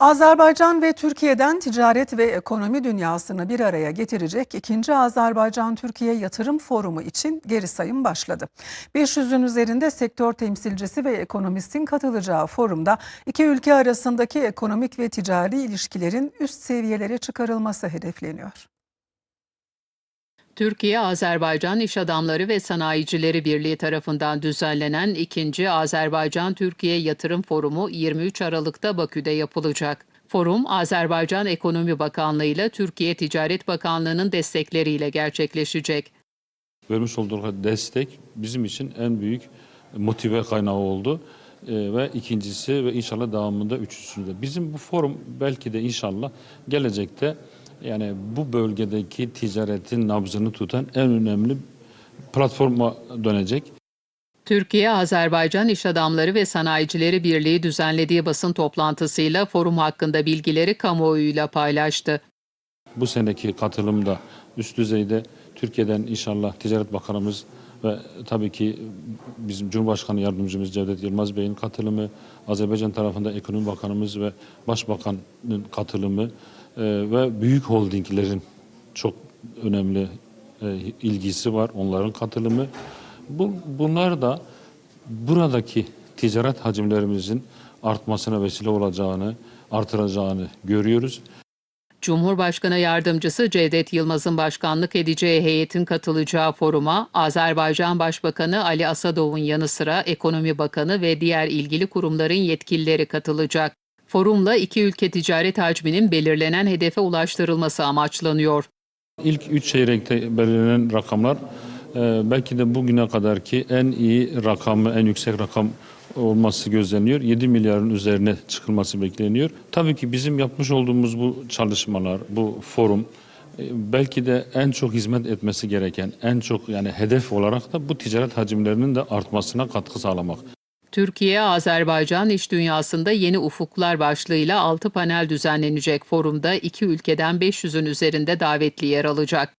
Azerbaycan ve Türkiye'den ticaret ve ekonomi dünyasını bir araya getirecek ikinci Azerbaycan-Türkiye Yatırım Forumu için geri sayım başladı. 500'ün üzerinde sektör temsilcisi ve ekonomistin katılacağı forumda iki ülke arasındaki ekonomik ve ticari ilişkilerin üst seviyelere çıkarılması hedefleniyor. Türkiye, Azerbaycan İş Adamları ve Sanayicileri Birliği tarafından düzenlenen ikinci Azerbaycan-Türkiye Yatırım Forumu 23 Aralık'ta Bakü'de yapılacak. Forum, Azerbaycan Ekonomi Bakanlığı ile Türkiye Ticaret Bakanlığı'nın destekleriyle gerçekleşecek. vermiş oldukları destek bizim için en büyük motive kaynağı oldu. Ee, ve ikincisi ve inşallah devamında üçüncüsünde. Bizim bu forum belki de inşallah gelecekte yani bu bölgedeki ticaretin nabzını tutan en önemli platforma dönecek. Türkiye, Azerbaycan İş Adamları ve Sanayicileri Birliği düzenlediği basın toplantısıyla forum hakkında bilgileri kamuoyuyla paylaştı. Bu seneki katılımda üst düzeyde Türkiye'den inşallah Ticaret Bakanımız ve tabii ki bizim Cumhurbaşkanı Yardımcımız Cevdet Yılmaz Bey'in katılımı, Azerbaycan tarafında Ekonomi Bakanımız ve Başbakanın katılımı e, ve büyük holdinglerin çok önemli e, ilgisi var, onların katılımı. Bu, bunlar da buradaki ticaret hacimlerimizin artmasına vesile olacağını, artıracağını görüyoruz. Cumhurbaşkanı Yardımcısı Cevdet Yılmaz'ın başkanlık edeceği heyetin katılacağı foruma Azerbaycan Başbakanı Ali Asadov'un yanı sıra Ekonomi Bakanı ve diğer ilgili kurumların yetkilileri katılacak. Forumla iki ülke ticaret hacminin belirlenen hedefe ulaştırılması amaçlanıyor. İlk üç çeyrekte belirlenen rakamlar e, belki de bugüne kadarki en iyi rakamı, en yüksek rakam olması gözleniyor. 7 milyarın üzerine çıkılması bekleniyor. Tabii ki bizim yapmış olduğumuz bu çalışmalar, bu forum e, belki de en çok hizmet etmesi gereken, en çok yani hedef olarak da bu ticaret hacimlerinin de artmasına katkı sağlamak. Türkiye, Azerbaycan iş dünyasında yeni ufuklar başlığıyla 6 panel düzenlenecek forumda iki ülkeden 500'ün üzerinde davetli yer alacak.